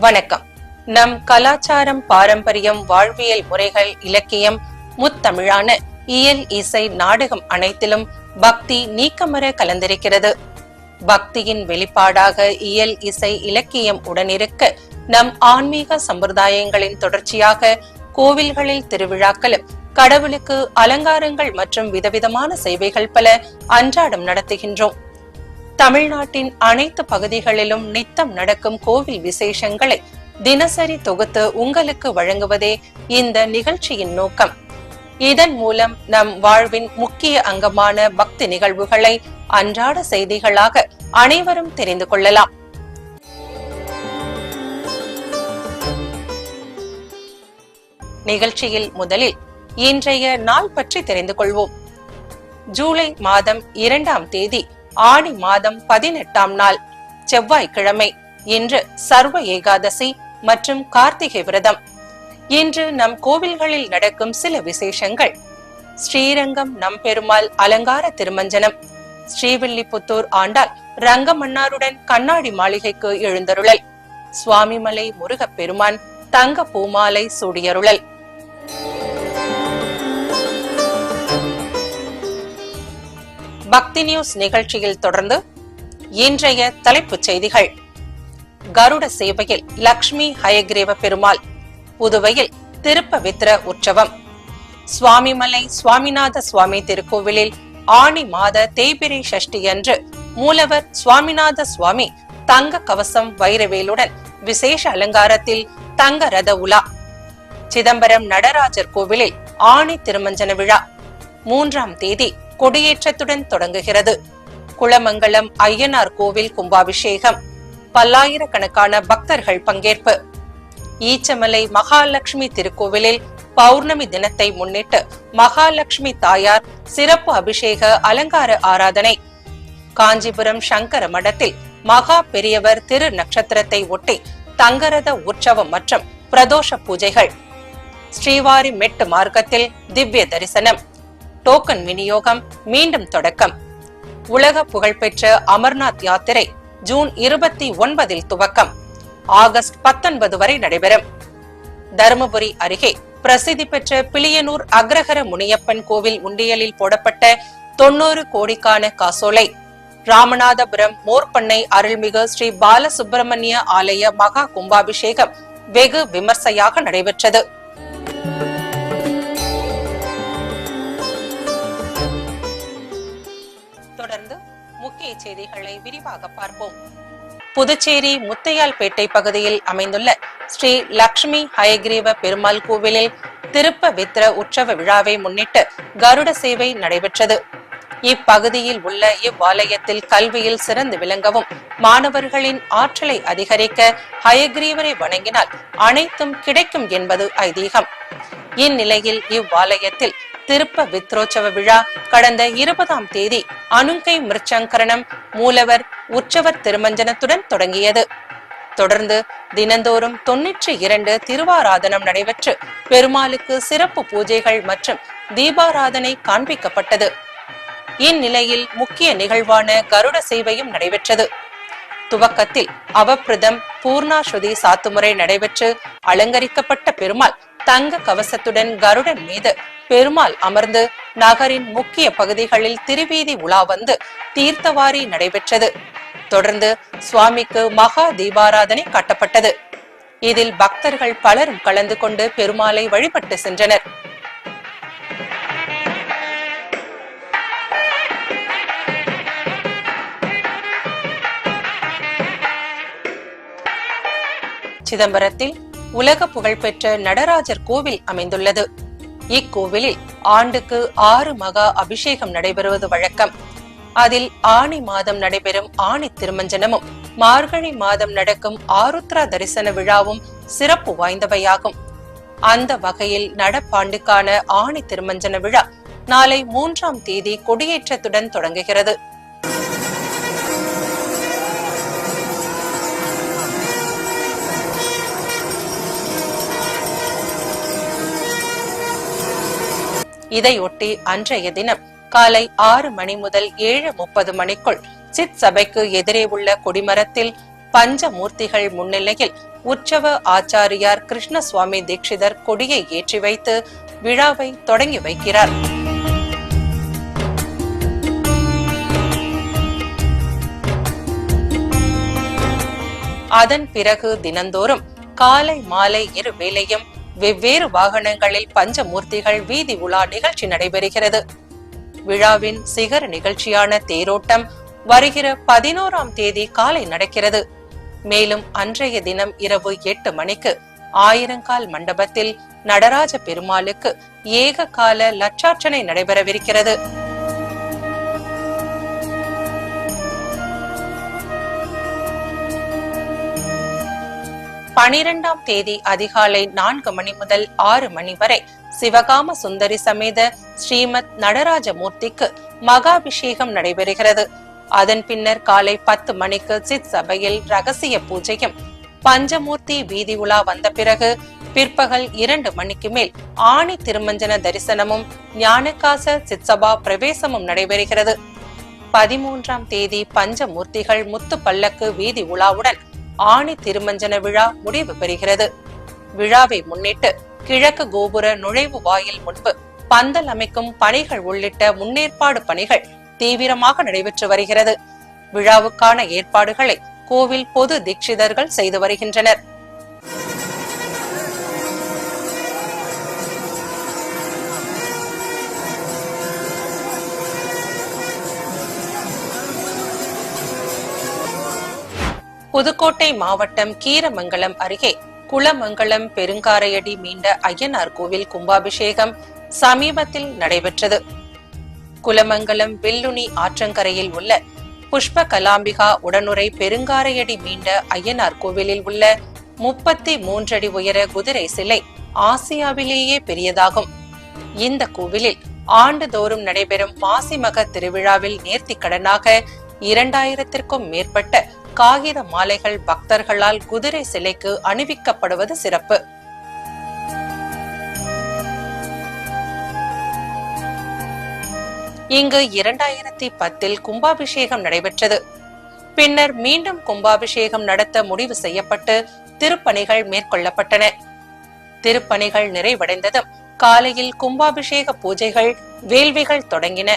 வணக்கம். நம் கலாச்சாரம் பாரம்பரியம் வாழ்வியல் முறைகள் இலக்கியம் முத்தமிழான இயல் இசை நாடகம் அனைத்திலும் பக்தி நீக்கமர கலந்திருக்கிறது. பக்தியின் வெளிப்பாடாக இயல் இசை இலக்கியம் உடனிருக்க நம் ஆன்மீக சம்பிரதாயங்களின் தொடர்ச்சியாக கோவில்களில் திருவிழாக்களும் கடவுளுக்கு அலங்காரங்கள் மற்றும் விதவிதமான சேவைகள் பல அன்றாடம் நடத்துகின்றோம். தமிழ்நாட்டின் அனைத்து பகுதிகளிலும் நித்தம் நடக்கும் கோவில் விசேஷங்களை தினசரி தொகுத்து உங்களுக்கு வழங்குவதே இந்த நிகழ்ச்சியின் நோக்கம். இதன் மூலம் நம் வாழ்வின் முக்கிய அங்கமான பக்தி நிகழ்வுகளை அன்றாட செய்திகளாக அனைவரும் தெரிந்து கொள்ளலாம். நிகழ்ச்சியில் முதலில் இன்றைய நாள் பற்றி தெரிந்து கொள்வோம். ஜூலை மாதம் இரண்டாம் தேதி ஆடி மாதம் பதினெட்டாம் நாள் செவ்வாய்க்கிழமை இன்று சர்வ ஏகாதசி மற்றும் கார்த்திகை விரதம். இன்று நம் கோவில்களில் நடக்கும் சில விசேஷங்கள். ஸ்ரீரங்கம் நம்பெருமாள் அலங்கார திருமஞ்சனம். ஸ்ரீவில்லிபுத்தூர் ஆண்டாள் ரங்கமன்னாருடன் கண்ணாடி மாளிகைக்கு எழுந்தருளல். சுவாமிமலை முருகப்பெருமான் தங்க பூமாலை சூடியருளல். பக்தி நியூஸ் நிகழ்ச்சியில் தொடர்ந்து இன்றைய தலைப்புச் செய்திகள். கருட சேவையில் லக்ஷ்மி ஹயக்ரீவ பெருமாள் புதுவையில் திருப்பவித்ர உற்சவம். சுவாமிமலை சுவாமிநாத சுவாமி திருக்கோவிலில் ஆணி மாத தேய்பிரி சஷ்டி அன்று மூலவர் சுவாமிநாத சுவாமி தங்க கவசம் வைரவேலுடன் விசேஷ அலங்காரத்தில் தங்க ரத உலா. சிதம்பரம் நடராஜர் கோவிலில் ஆணி திருமஞ்சன விழா. மூன்றாம் தேதி கொடியேற்றத்துடன் தொடங்குகிறது. குளமங்கலம் ஐயனார் கோவில் கும்பாபிஷேகம் பல்லாயிரக்கணக்கான பக்தர்கள் பங்கேற்பு. ஈச்சமலை மகாலட்சுமி திருக்கோவிலில் பௌர்ணமி தினத்தை முன்னிட்டு மகாலட்சுமி தாயார் சிறப்பு அபிஷேக அலங்கார ஆராதனை. காஞ்சிபுரம் சங்கர மடத்தில் மகா பெரியவர் திரு நட்சத்திரத்தை ஒட்டி தங்கரத உற்சவம் மற்றும் பிரதோஷ பூஜைகள். ஸ்ரீவாரி மெட்டு மார்க்கத்தில் திவ்ய தரிசனம். டோக்கன் விநியோகம் மீண்டும் தொடக்கம். உலக புகழ்பெற்ற அமர்நாத் யாத்திரை ஜூன் இருபத்தி ஒன்பதில் துவக்கம். ஆகஸ்ட் பத்தொன்பது வரை நடைபெறும். தருமபுரி அருகே பிரசித்தி பெற்ற பிளியனூர் அக்ரஹர முனியப்பன் கோவில் உண்டியலில் போடப்பட்ட தொண்ணூறு கோடிக்கான காசோலை ராமநாதபுரம் மோர்பண்ணை அருள்மிகு ஸ்ரீ பாலசுப்பிரமணிய ஆலய மகா கும்பாபிஷேகம் வெகு விமர்சையாக நடைபெற்றது. முக்கிய செய்திகளை விரிவாக பார்ப்போம். புதுச்சேரி முத்தையால்பேட்டை பகுதியில் அமைந்துள்ள ஸ்ரீ லக்ஷ்மி ஹயகிரீவ பெருமாள் கோவிலில் திருப்ப வித்ர உற்சவ விழாவை முன்னிட்டு கருட சேவை நடைபெற்றது. இப்பகுதியில் உள்ள இவ்வாலயத்தில் கல்வியில் சிறந்து விளங்கவும் மாணவர்களின் ஆற்றலை அதிகரிக்க ஹயக்ரீவரை வணங்கினால் அனைத்தும் கிடைக்கும் என்பது ஐதீகம். இந்நிலையில் இவ்வாலயத்தில் திருப்ப வித்ரோற்சவ விழா கடந்த இருபதாம் தேதி அனுங்கை மிருச்சங்கரணம் மூலவர் உற்சவர் திருமஞ்சனத்துடன் தொடங்கியது. தொடர்ந்து தினந்தோறும் தொன்னூற்றி இரண்டு திருவாராதனம் நடைபெற்று பெருமாளுக்கு சிறப்பு பூஜைகள் மற்றும் தீபாராதனை காண்பிக்கப்பட்டது. இந்நிலையில் முக்கிய நிகழ்வான கருட சேவையும் நடைபெற்றது. துவக்கத்தில் அவப்பிரதம் பூர்ணாஸ்ருதி சாத்துமுறை நடைபெற்று அலங்கரிக்கப்பட்ட பெருமாள் தங்க கவசத்துடன் கருடன் மீது பெருமாள் அமர்ந்து நகரின் முக்கிய பகுதிகளில் திருவீதி உலா வந்து தீர்த்தவாரி நடைபெற்றது. தொடர்ந்து சுவாமிக்கு மகா தீபாராதனை காட்டப்பட்டது. இதில் பக்தர்கள் பலரும் கலந்து கொண்டு பெருமாளை வழிபட்டு சென்றனர். சிதம்பரத்தில் உலக புகழ்பெற்ற நடராஜர் கோவில் அமைந்துள்ளது. இக்கோவிலில் ஆண்டுக்கு ஆறு மகா அபிஷேகம் நடைபெறுவது வழக்கம். அதில் ஆணி மாதம் நடைபெறும் ஆணி திருமஞ்சனமும் மார்கழி மாதம் நடக்கும் ஆருத்ரா தரிசன விழாவும் சிறப்பு வாய்ந்தவையாகும். அந்த வகையில் நடப்பாண்டுக்கான ஆணி திருமஞ்சன விழா நாளை மூன்றாம் தேதி கொடியேற்றத்துடன் தொடங்குகிறது. இதையொட்டி அன்றைய தினம் காலை ஆறு மணி முதல் ஏழு முப்பது மணிக்குள் சித் சபைக்கு எதிரே உள்ள கொடிமரத்தில் பஞ்சமூர்த்திகள் முன்னிலையில் உற்சவ ஆச்சாரியார் கிருஷ்ணசுவாமி தீட்சிதர் கொடியை ஏற்றி வைத்து விழாவை தொடங்கி வைக்கிறார். அதன் பிறகு தினந்தோறும் காலை மாலை இரு வேளையும் வெவ்வேறு வாகனங்களில் பஞ்சமூர்த்திகள் வீதி உலா நிகழ்ச்சி நடைபெறுகிறது. விழாவின் சிகர நிகழ்ச்சியான தேரோட்டம் வருகிற பதினோராம் தேதி காலை நடக்கிறது. மேலும் அன்றைய தினம் இரவு எட்டு மணிக்கு ஆயிரங்கால் மண்டபத்தில் நடராஜ பெருமாளுக்கு ஏக கால லட்சார்ச்சனை நடைபெறவிருக்கிறது. பனிரெண்டாம் தேதி அதிகாலை நான்கு மணி முதல் ஆறு மணி வரை சிவகாம சுந்தரி சமேத ஸ்ரீமத் நடராஜ மூர்த்திக்கு மகாபிஷேகம் நடைபெறுகிறது. அதன் பின்னர் காலை பத்து மணிக்கு சித் சபையில் ரகசிய பூஜையும் பஞ்சமூர்த்தி வீதி உலா வந்த பிறகு பிற்பகல் இரண்டு மணிக்கு மேல் ஆணி திருமஞ்சன தரிசனமும் ஞானகாச சித்சபா பிரவேசமும் நடைபெறுகிறது. பதிமூன்றாம் தேதி பஞ்சமூர்த்திகள் முத்து பல்லக்கு வீதி உலாவுடன் ஆணி திருமஞ்சன விழா முடிவு பெறுகிறது. விழாவை முன்னிட்டு கிழக்கு கோபுர நுழைவு வாயில் முன்பு பந்தல் அமைக்கும் பணிகள் உள்ளிட்ட முன்னேற்பாடு பணிகள் தீவிரமாக நடைபெற்று வருகிறது. விழாவுக்கான ஏற்பாடுகளை கோவில் பொது தீட்சிதர்கள் செய்து வருகின்றனர். புதுக்கோட்டை மாவட்டம் கீரமங்கலம் அருகே குளமங்கலம் பெருங்காரையடி மீண்ட ஐயனார் கோவில் கும்பாபிஷேகம் சமீபத்தில் நடைபெற்றது. குலமங்கலம் வில்லுனி ஆற்றங்கரையில் உள்ள புஷ்ப கலாம்பிகா உடனுரை பெருங்காரையடி மீண்ட ஐயனார் கோவிலில் உள்ள முப்பத்தி மூன்றடி உயர குதிரை சிலை ஆசியாவிலேயே பெரியதாகும். இந்த கோவிலில் ஆண்டுதோறும் நடைபெறும் மாசிமக திருவிழாவில் நேர்த்திக்கடனாக இரண்டாயிரத்திற்கும் மேற்பட்ட காகித மாலைகள் பக்தர்களால் குதிரை சிலைக்கு அணிவிக்கப்படுவது சிறப்பு. இங்கு இரண்டாயிரத்தி பத்தில் கும்பாபிஷேகம் நடைபெற்றது. பின்னர் மீண்டும் கும்பாபிஷேகம் நடத்த முடிவு செய்யப்பட்டு திருப்பணிகள் மேற்கொள்ளப்பட்டன. திருப்பணிகள் நிறைவடைந்ததும் காலையில் கும்பாபிஷேக பூஜைகள் வேள்விகள் தொடங்கின.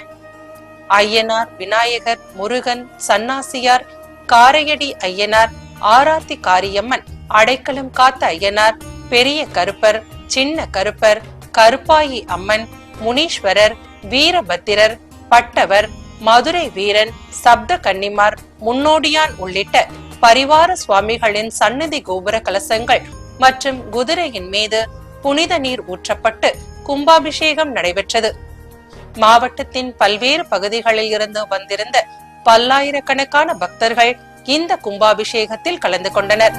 ஐயனார் விநாயகர் முருகன் சன்னாசியார் காரையடி ஐயனார் ஆராத்தி காரியம்மன் அடைக்கலம் காத்த ஐயனார் பெரிய கருப்பர் சின்ன கருப்பர் கருப்பாயி அம்மன் முனீஸ்வரர் வீரபத்திரர் பட்டவர் மதுரை வீரன் சப்த கன்னிமார் முன்னோடியான் உள்ளிட்ட பரிவார சுவாமிகளின் சன்னதி கோபுர கலசங்கள் மற்றும் குதிரையின் மீது புனித நீர் ஊற்றப்பட்டு கும்பாபிஷேகம் நடைபெற்றது. மாவட்டத்தின் பல்வேறு பகுதிகளில் இருந்து வந்திருந்த பல்லாயிரக்கணக்கான பக்தர்கள் இந்த கும்பாபிஷேகத்தில் கலந்து கொண்டனர்.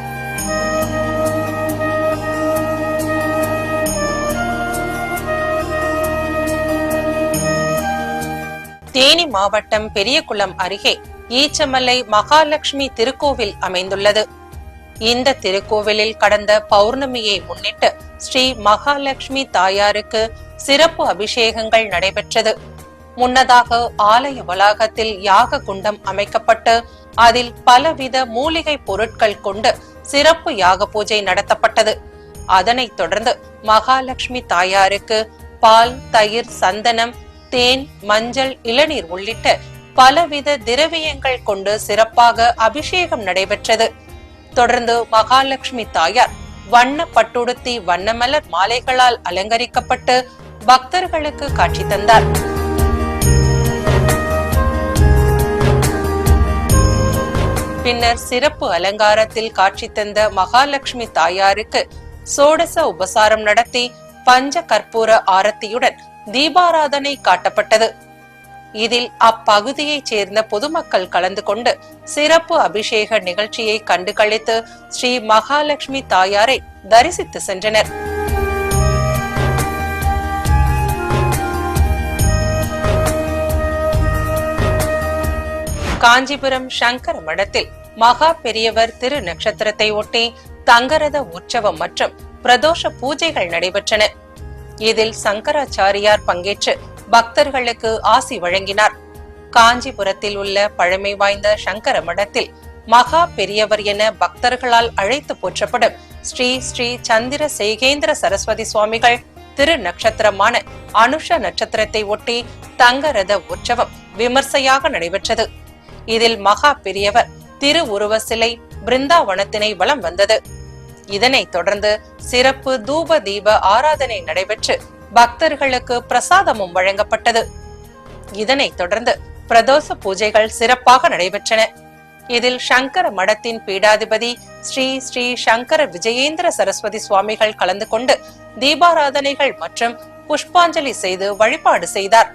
தேனி மாவட்டம் பெரியகுளம் அருகே ஈச்சமலை மகாலட்சுமி திருக்கோவில் அமைந்துள்ளது. இந்த திருக்கோவிலில் கடந்த பௌர்ணமியை முன்னிட்டு ஸ்ரீ மகாலட்சுமி தாயாருக்கு சிறப்பு அபிஷேகங்கள் நடைபெற்றது. முன்னதாக ஆலய வளாகத்தில் யாக குண்டம் அமைக்கப்பட்டு அதில் பலவித மூலிகை பொருட்கள் கொண்டு சிறப்பு யாக பூஜை நடத்தப்பட்டது. அதனைத் தொடர்ந்து மகாலட்சுமி தாயாருக்கு பால் தயிர் சந்தனம் தேன் மஞ்சள் இளநீர் உள்ளிட்ட பலவித திரவியங்கள் கொண்டு சிறப்பாக அபிஷேகம் நடைபெற்றது. தொடர்ந்து மகாலட்சுமி தாயார் வண்ண பட்டுடுத்தி வண்ணமலர் மாலைகளால் அலங்கரிக்கப்பட்டு பக்தர்களுக்கு காட்சி தந்தார். பின்னர் சிறப்பு அலங்காரத்தில் காட்சி தந்த மகாலட்சுமி தாயாருக்கு சோடச உபசாரம் நடத்தி பஞ்ச கற்பூர ஆரத்தியுடன் தீபாராதனை காட்டப்பட்டது. இதில் அப்பகுதியைச் சேர்ந்த பொதுமக்கள் கலந்து கொண்டு சிறப்பு அபிஷேக நிகழ்ச்சியை கண்டுகளித்து ஸ்ரீ மகாலட்சுமி தாயாரை தரிசித்து சென்றனர். காஞ்சிபுரம் சங்கர மடத்தில் மகா பெரியவர் திரு நட்சத்திரத்தை ஒட்டி தங்கரத உற்சவம் மற்றும் பிரதோஷ பூஜைகள் நடைபெற்றன. இதில் சங்கராச்சாரியார் பங்கேற்று பக்தர்களுக்கு ஆசி வழங்கினார். காஞ்சிபுரத்தில் உள்ள பழமை வாய்ந்த சங்கர மடத்தில் மகா பெரியவர் என பக்தர்களால் அழைத்து போற்றப்படும் ஸ்ரீ ஸ்ரீ சந்திர சேகேந்திர சரஸ்வதி சுவாமிகள் திரு நட்சத்திரமான அனுஷ நட்சத்திரத்தை ஒட்டி தங்கரத உற்சவம் விமர்சையாக நடைபெற்றது. இதில் மகா பெரியவர் திரு உருவ சிலை பிருந்தாவனத்தினை வலம் வந்தது. இதனைத் தொடர்ந்து சிறப்பு தூப தீப ஆராதனை நடைபெற்று பக்தர்களுக்கு பிரசாதமும் வழங்கப்பட்டது. இதனைத் தொடர்ந்து பிரதோஷ பூஜைகள் சிறப்பாக நடைபெற்றன. இதில் சங்கர மடத்தின் பீடாதிபதி ஸ்ரீ ஸ்ரீ சங்கர விஜயேந்திர சரஸ்வதி சுவாமிகள் கலந்து கொண்டு தீபாராதனைகள் மற்றும் புஷ்பாஞ்சலி செய்து வழிபாடு செய்தார்.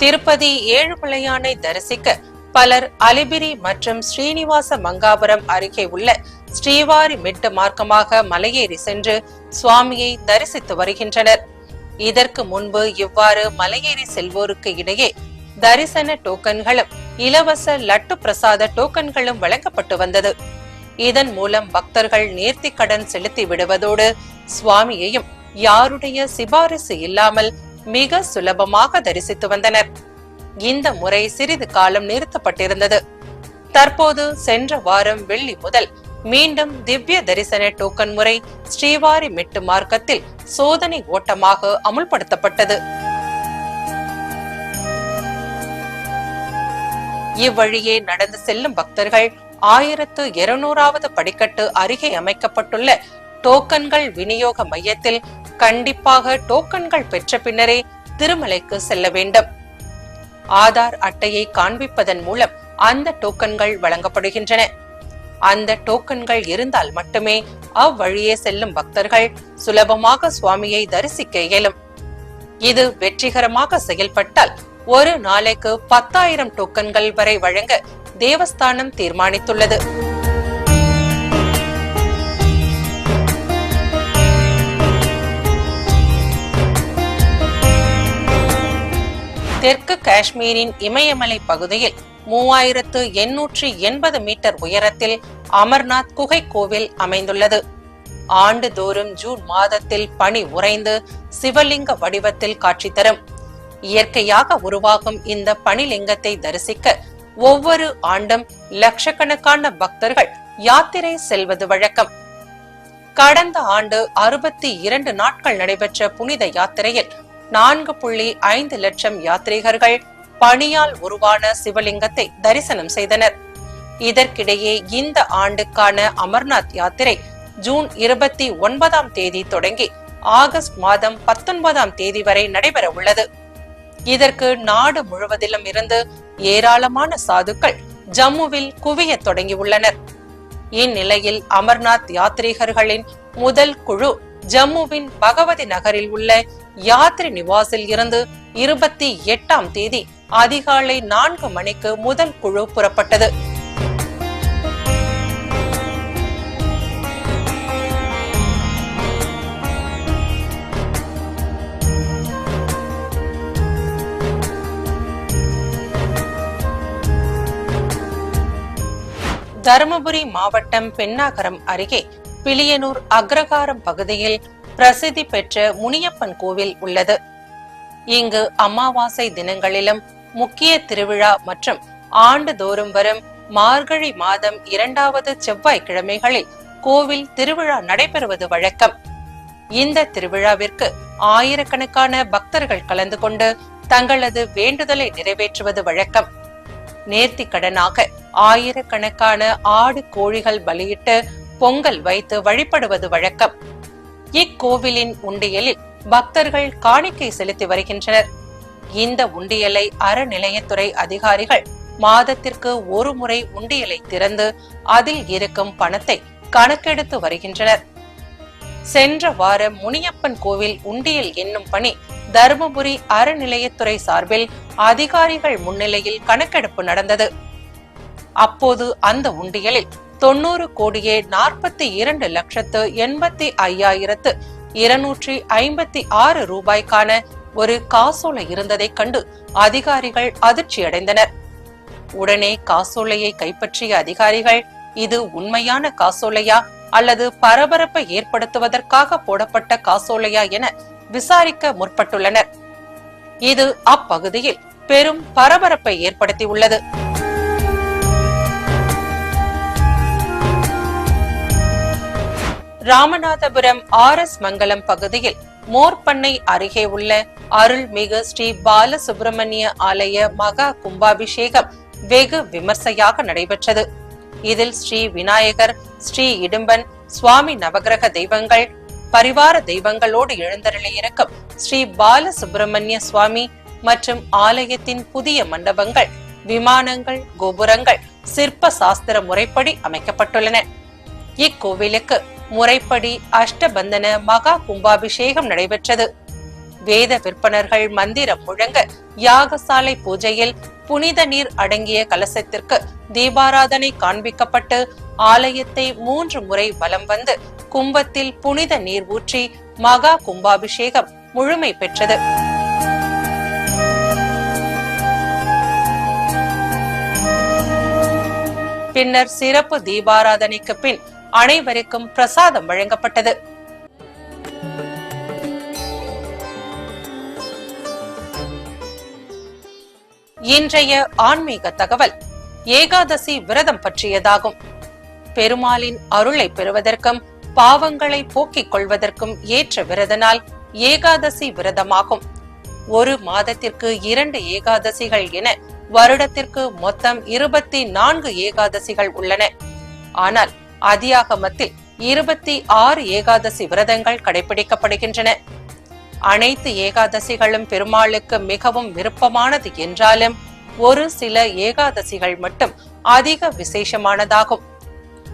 திருப்பதி ஏழுமலையானை தரிசிக்க பலர் அலிபிரி மற்றும் ஸ்ரீனிவாச மங்காபுரம் அருகே உள்ள ஸ்ரீவாரி மெட்டு மார்க்கமாக மலையேறி சென்று சுவாமியை தரிசித்து வருகின்றனர். இதற்கு முன்பு இவ்வாறு மலையேறி செல்வோருக்கு இடையே தரிசன டோக்கன்களும் இலவச லட்டு பிரசாத டோக்கன்களும் வழங்கப்பட்டு வந்தது. இதன் மூலம் பக்தர்கள் நேர்த்தி கடன் செலுத்தி விடுவதோடு சுவாமியையும் யாருடைய சிபாரிசு இல்லாமல் மிக சுலபமாக தரிசித்து வந்தனர். இந்த முறை சிறிது காலம் நிறுத்தப்பட்டிருந்தது. தற்போது சென்ற வாரம் வெள்ளி முதல் மீண்டும் திவ்ய தரிசன டோக்கன் முறை ஸ்ரீவாரி மெட்டு மார்க்கத்தில் சோதனை ஓட்டமாக அமுல்படுத்தப்பட்டது. இவ்வழியே நடந்து செல்லும் பக்தர்கள் ஆயிரத்து இருநூறாவது படிக்கட்டு அருகே அமைக்கப்பட்டுள்ள டோக்கன்கள் விநியோக மையத்தில் கண்டிப்பாக டோக்கன்கள் பெற்ற பின்னரே திருமலைக்கு செல்ல வேண்டும். ஆதார் அட்டையை காண்பிப்பதன் மூலம் அந்த டோக்கன்கள் வழங்கப்படுகின்றன. அந்த டோக்கன்கள் இருந்தால் மட்டுமே அவ்வழியே செல்லும் பக்தர்கள் சுலபமாக சுவாமியை தரிசிக்க இயலும். இது வெற்றிகரமாக செயல்பட்டால் ஒரு நாளைக்கு பத்தாயிரம் டோக்கன்கள் வரை வழங்க தேவஸ்தானம் தீர்மானித்துள்ளது. தெற்கு காஷ்மீரின் இமயமலை பகுதியில் மூவாயிரத்து எண்ணூற்றி எண்பது மீட்டர் உயரத்தில் அமர்நாத் குகை கோவில் அமைந்துள்ளது. ஆண்டுதோறும் ஜூன் மாதத்தில் பனி உறைந்து சிவலிங்க வடிவத்தில் காட்சி தரும். இயற்கையாக உருவாகும் இந்த பனிலிங்கத்தை தரிசிக்க ஒவ்வொரு ஆண்டும் லட்சக்கணக்கான பக்தர்கள் யாத்திரை செல்வது வழக்கம். கடந்த ஆண்டு அறுபத்தி இரண்டு நாட்கள் நடைபெற்ற புனித யாத்திரையில் நான்கு புள்ளி ஐந்து லட்சம் யாத்ரீகர்கள் பணியால் உருவான சிவலிங்கத்தை தரிசனம் செய்தனர். இதற்கிடையே இந்த ஆண்டுக்கான அமர்நாத் யாத்திரை ஜூன் இருபத்தி ஒன்பதாம் தேதி தொடங்கி ஆகஸ்ட் மாதம் பத்தொன்பதாம் தேதி வரை நடைபெற உள்ளது. இதற்கு நாடு முழுவதிலும் இருந்து ஏராளமான சாதுக்கள் ஜம்முவில் குவிய தொடங்கியுள்ளனர். இந்நிலையில் அமர்நாத் யாத்ரீகர்களின் முதல் குழு ஜம்முவின் பகவதி நகரில் உள்ள யாத்ரி நிவாசில் இருந்து இருபத்தி எட்டாம் தேதி அதிகாலை நான்கு மணிக்கு முதல் குழு புறப்பட்டது. தருமபுரி மாவட்டம் பெண்ணாகரம் அருகே பிளியனூர் அக்ரகாரம் பகுதியில் பிரசித்தி பெற்ற முனியப்பன் கோவில் உள்ளது. இங்கு அமாவாசை தினங்களிலும் முக்கிய திருவிழா மற்றும் ஆண்டுதோறும் வரும் மார்கழி மாதம் இரண்டாவது செவ்வாய்க்கிழமைகளில் கோவில் திருவிழா நடைபெறுவது வழக்கம். இந்த திருவிழாவிற்கு ஆயிரக்கணக்கான பக்தர்கள் கலந்து கொண்டு தங்களது வேண்டுதலை நிறைவேற்றுவது வழக்கம். நேர்த்தி கடனாக ஆயிரக்கணக்கான ஆடு கோழிகள் பலியிட்டு பொங்கல் வைத்து வழிபடுவது வழக்கம். இக்கோவிலின் உண்டியலில் பக்தர்கள் காணிக்கை செலுத்தி வருகின்றனர். இந்த உண்டியலை அறநிலையத்துறை அதிகாரிகள் மாதத்திற்கு ஒரு முறை உண்டியலை திறந்து அதில் இருக்கும் பணத்தை கணக்கெடுத்து வருகின்றனர். சென்ற வாரம் முனியப்பன் கோவில் உண்டியல் என்னும் பணி தருமபுரி அறநிலையத்துறை சார்பில் அதிகாரிகள் முன்னிலையில் கணக்கெடுப்பு நடந்தது. அப்போது அந்த உண்டியலில் தொண்ணூறு கோடியே நாற்பத்தி இரண்டு லட்சத்து எண்பத்தி ஐயாயிரத்து இருநூற்றி ஐம்பத்தி ஆறு ரூபாய்க்கான ஒரு காசோலை இருந்ததைக் கண்டு அதிகாரிகள் அதிர்ச்சியடைந்தனர். உடனே காசோலையை கைப்பற்றிய அதிகாரிகள் இது உண்மையான காசோலையா அல்லது பரபரப்பை ஏற்படுத்துவதற்காக போடப்பட்ட காசோலையா என விசாரிக்க முற்பட்டுள்ளனர். இது அப்பகுதியில் பெரும் பரபரப்பை ஏற்படுத்தியுள்ளது. ராமநாதபுரம் ஆர் எஸ் மங்கலம் பகுதியில் மோர்பண்ணை அருகே உள்ள அருள்மிகு ஸ்ரீ பாலசுப்பிரமணிய ஆலய மகா கும்பாபிஷேகம் வெகு விமர்சையாக நடைபெற்றது. இதில் ஸ்ரீ விநாயகர் ஸ்ரீ இடும்பன் சுவாமி நவகிரக தெய்வங்கள் பரிவார தெய்வங்களோடு எழுந்தருளியிருக்கும் ஸ்ரீ பாலசுப்பிரமணிய சுவாமி மற்றும் ஆலயத்தின் புதிய மண்டபங்கள் விமானங்கள் கோபுரங்கள் சிற்ப சாஸ்திர முறைப்படி அமைக்கப்பட்டுள்ளன. இக்கோவிலுக்கு முறைப்படி அஷ்டபந்தன மகா கும்பாபிஷேகம் நடைபெற்றது. வேத விற்பனர்கள் மந்திரம் முழங்க யாகசாலை பூஜையில் புனித நீர் அடங்கிய கலசத்திற்கு தீபாராதனை காண்பிக்கப்பட்டு ஆலயத்தை மூன்று முறை வலம் வந்து கும்பத்தில் புனித நீர் ஊற்றி மகா கும்பாபிஷேகம் முழுமை பெற்றது. பின்னர் சிறப்பு தீபாராதனைக்கு பின் அனைவருக்கும் பிரசாதம் வழங்கப்பட்டது. இன்றைய ஆன்மீக தகவல் ஏகாதசி விரதம் பற்றியதாகும். பெருமாளின் அருளை பெறுவதற்கும் பாவங்களை போக்கிக் கொள்வதற்கும் ஏற்ற விரதனால் ஏகாதசி விரதமாகும். ஒரு மாதத்திற்கு இரண்டு ஏகாதசிகள் என வருடத்திற்கு மொத்தம் இருபத்தி நான்கு ஏகாதசிகள் உள்ளன. ஆனால் அதியாகமத்தில் இருபத்தி ஆறு ஏகாதசி விரதங்கள் கடைபிடிக்கப்படுகின்றன. அனைத்து ஏகாதசிகளும் பெருமாளுக்கு மிகவும் விருப்பமானது என்றாலும் ஒரு சில ஏகாதசிகள் மட்டும் அதிக விசேஷமானதாகும்.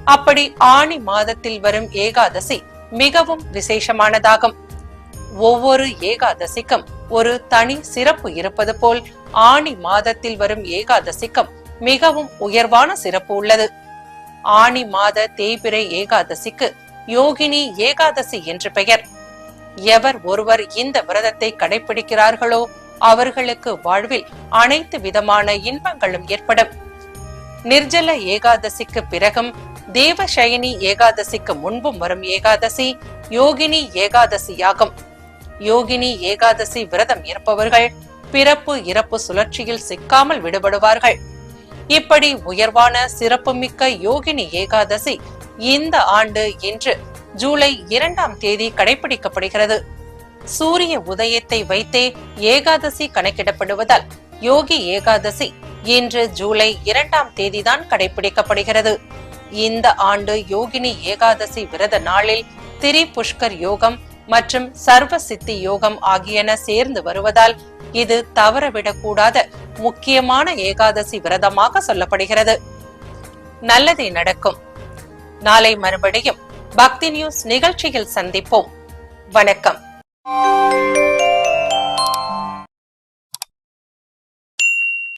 அப்படி ஆணி மாதத்தில் வரும் ஏகாதசி மிகவும் விசேஷமானதாகும். ஒவ்வொரு ஏகாதசிக்கும் ஒரு தனி சிறப்பு இருப்பது போல் ஆணி மாதத்தில் வரும் ஏகாதசிக்கும் மிகவும் உயர்வான சிறப்பு உள்ளது. ஆணி மாத தேய்பிரை ஏகாதசிக்கு யோகினி ஏகாதசி என்று பெயர். எவர் ஒருவர் இந்த விரதத்தை கடைபிடிக்கிறார்களோ அவர்களுக்கு வாழ்வில் அனைத்து விதமான இன்பங்களும் ஏற்படும். நிர்ஜல ஏகாதசிக்கு பிறகும் தேவசயனி ஏகாதசிக்கு முன்பும் வரும் ஏகாதசி யோகினி ஏகாதசியாகும். யோகினி ஏகாதசி விரதம் இருப்பவர்கள் பிறப்பு இறப்பு சுழற்சியில் சிக்காமல் விடுபடுவார்கள். இப்படி உயர்வான சிறப்புமிக்க யோகினி ஏகாதசி இந்த ஆண்டு இன்று ஜூலை இரண்டாம் தேதி கடைபிடிக்கப்படுகிறது. சூரிய உதயத்தை வைத்தே ஏகாதசி கணக்கிடப்படுவதால் யோகி ஏகாதசி இன்று ஜூலை இரண்டாம் தேதிதான் கடைபிடிக்கப்படுகிறது. இந்த ஆண்டு யோகினி ஏகாதசி விரத நாளில் திரி புஷ்கர் யோகம் மற்றும் சர்வ சித்தி யோகம் ஆகியன சேர்ந்து வருவதால் இது தவறவிடக்கூடாத முக்கியமான ஏகாதசி விரதமாக சொல்லப்படுகிறது. நல்லதே நடக்கும். நாளை மறுபடியும் பக்தி நியூஸ் நிகழ்ச்சியில் சந்திப்போம். வணக்கம்.